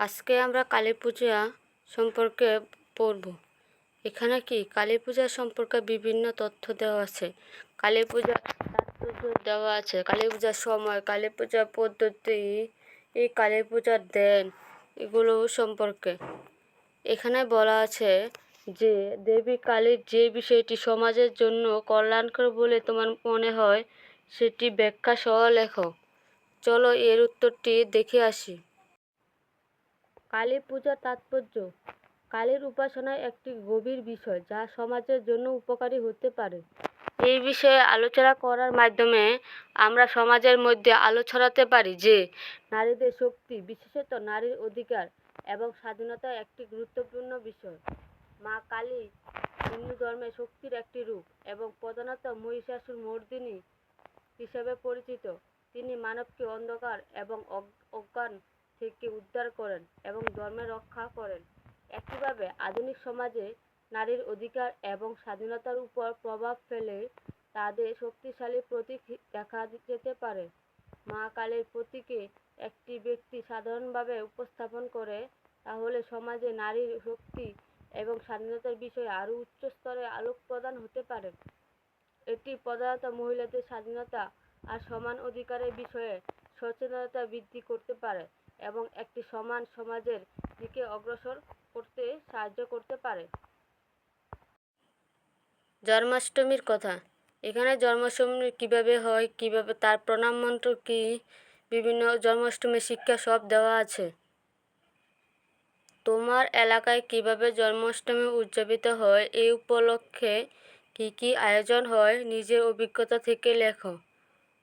আজকে আমরা কালী পূজা সম্পর্কে পড়ব। এখানে কি? কালী পূজা সম্পর্কে বিভিন্ন তথ্য দেওয়া আছে। কালী পূজার তাৎপর্য দেওয়া আছে। কালী পূজার সময়, কালী পূজার পদ্ধতি, এই কালী পূজার দেন, এগুলো সম্পর্কে। এখানে বলা আছে যে, দেবী কালীর যে বিষয়টি সমাজের জন্য কল্যাণকর বলে তোমার মনে হয়, সেটি ব্যাখ্যা সহ লেখো। চলো এর উত্তরটি দেখে আসি। কালী পূজার তাৎপর্য। কালীর উপাসনা একটি গভীর বিষয় যা সমাজের জন্য উপকারী হতে পারে। এই বিষয়ে আলোচনা করার মাধ্যমে আমরা সমাজের মধ্যে আলো ছড়াতে পারি যে, নারীদের শক্তি, বিশেষত নারীর অধিকার এবং স্বাধীনতা একটি গুরুত্বপূর্ণ বিষয়। মা কালী হিন্দু ধর্মে শক্তির একটি রূপ এবং প্রধানত মহিষাসুর মর্দিনী হিসেবে পরিচিত। তিনি মানবকে অন্ধকার এবং অজ্ঞান থেকে উদ্ধার করেন এবং ধর্মে রক্ষা করেন। একইভাবে আধুনিক সমাজে নারীর অধিকার এবং স্বাধীনতার উপর প্রভাব ফেলে তাদের শক্তিশালী প্রতীক দেখা যেতে পারে। মা কালীর প্রতীকে একটি ব্যক্তি সাধারণভাবে উপস্থাপন করে, তাহলে সমাজে নারীর শক্তি এবং স্বাধীনতার বিষয়ে আরও উচ্চ স্তরে আলোক প্রদান হতে পারে। এটি প্রধানত মহিলাদের স্বাধীনতা আর সমান অধিকারের বিষয়ে সচেতনতা বৃদ্ধি করতে পারে। এবং একটি সমান সমাজের দিকে অগ্রসর করতে সাহায্য করতে পারে। জন্মাষ্টমীর কথা। এখানে জন্মাষ্টমী কীভাবে হয়, কীভাবে, তার প্রণাম মন্ত্র কি, বিভিন্ন জন্মাষ্টমী শিক্ষা সব দেওয়া আছে। তোমার এলাকায় কীভাবে জন্মাষ্টমী উদযাপিত হয়, এই উপলক্ষে কি কি আয়োজন হয়, নিজের অভিজ্ঞতা থেকে লেখো।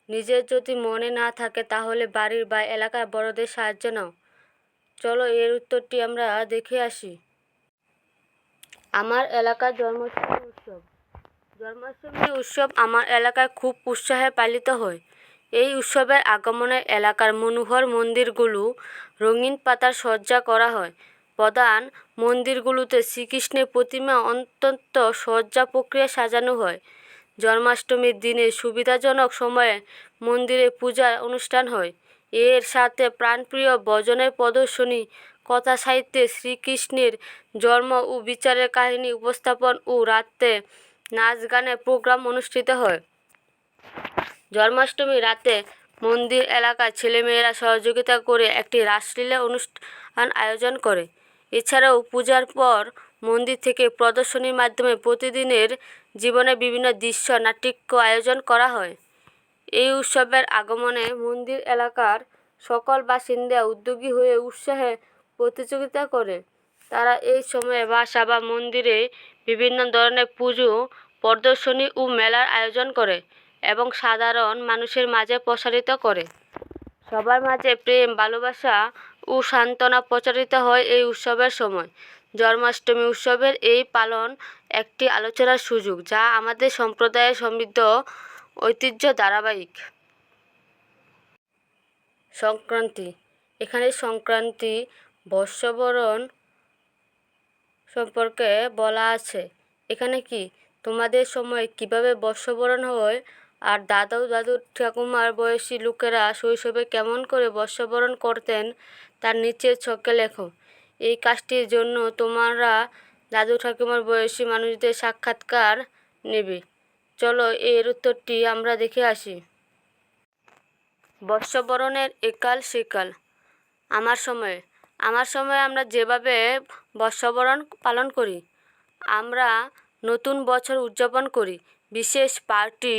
নিজের যদি মনে না থাকে, তাহলে বাড়ির বা এলাকার বড়দের সাহায্য নাও। চলো, এর উত্তরটি আমরা দেখে আসি। আমার এলাকার জন্মাষ্টমী উৎসব। জন্মাষ্টমী উৎসব আমার এলাকায় খুব উৎসাহে পালিত হয়। এই উৎসবের আগমনে এলাকার মনোহর মন্দিরগুলো রঙিন পাতার সজ্জা করা হয়। প্রধান মন্দিরগুলোতে শ্রীকৃষ্ণের প্রতিমা অত্যন্ত সজ্জা প্রক্রিয়া সাজানো হয়। জন্মাষ্টমীর দিনে সুবিধাজনক সময়ে মন্দিরে পূজার অনুষ্ঠান হয়। এর সাথে প্রাণপ্রিয় ভজনের প্রদর্শনী, কথা সাহিত্যে শ্রীকৃষ্ণের জন্ম ও বিচারের কাহিনী উপস্থাপন ও রাতে নাচ গানের প্রোগ্রাম অনুষ্ঠিত হয়। জন্মাষ্টমী রাতে মন্দির এলাকার ছেলেমেয়েরা সহযোগিতা করে একটি রাসলীলা অনুষ্ঠান আয়োজন করে। এছাড়াও পূজার পর মন্দির থেকে প্রদর্শনীর মাধ্যমে প্রতিদিনের জীবনের বিভিন্ন দৃশ্য, নাট্যক্য আয়োজন করা হয়। এই উৎসবের আগমনে মন্দির এলাকার সকল বাসিন্দা উদ্যোগী হয়ে উৎসাহে প্রতিযোগিতা করে। তারা এই সময়ে বাসা বা মন্দিরে বিভিন্ন ধরনের পুজো, প্রদর্শনী ও মেলার আয়োজন করে এবং সাধারণ মানুষের মাঝে প্রসারিত করে। সবার মাঝে প্রেম, ভালোবাসা ও সান্ত্বনা প্রচারিত হয় এই উৎসবের সময়। জন্মাষ্টমী উৎসবের এই পালন একটি আলোচনার সুযোগ, যা আমাদের সম্প্রদায়ের সমৃদ্ধ ঐতিহ্য ধারাবাহিক। সংক্রান্তি। এখানে সংক্রান্তি, বর্ষবরণ সম্পর্কে বলা আছে। এখানে কি? তোমাদের সময় কীভাবে বর্ষবরণ হয়? আর দাদু দাদু ঠাকুমার বয়সী লোকেরা শৈশবে কেমন করে বর্ষবরণ করতেন? তার নিচের ছকে লেখো। এই কাজটির জন্য তোমরা দাদু ঠাকুমার বয়সী মানুষদের সাক্ষাৎকার নেবে। চলো এর উত্তরটি আমরা দেখে আসি। বর্ষবরণের একাল সেকাল। আমার সময়ে। আমার সময়ে আমরা যেভাবে বর্ষবরণ পালন করি, আমরা নতুন বছর উদযাপন করি, বিশেষ পার্টি,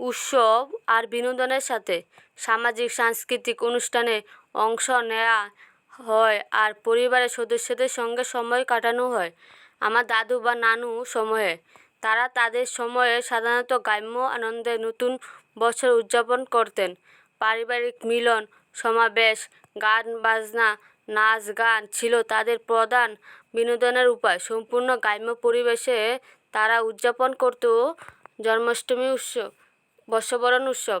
উৎসব আর বিনোদনের সাথে সামাজিক, সাংস্কৃতিক অনুষ্ঠানে অংশ নেওয়া হয় আর পরিবারের সদস্যদের সঙ্গে সময় কাটানো হয়। আমার দাদু বা নানু সময়ে। তারা তাদের সময়ে সাধারণত গ্রাম্য আনন্দে নতুন বছর উদযাপন করতেন। পারিবারিক মিলন, সমাবেশ, গান বাজনা, নাচ গান ছিল তাদের প্রধান বিনোদনের উপায়। সম্পূর্ণ গ্রাম্য পরিবেশে তারা উদযাপন করত জন্মাষ্টমী উৎসব, বর্ষবরণ উৎসব।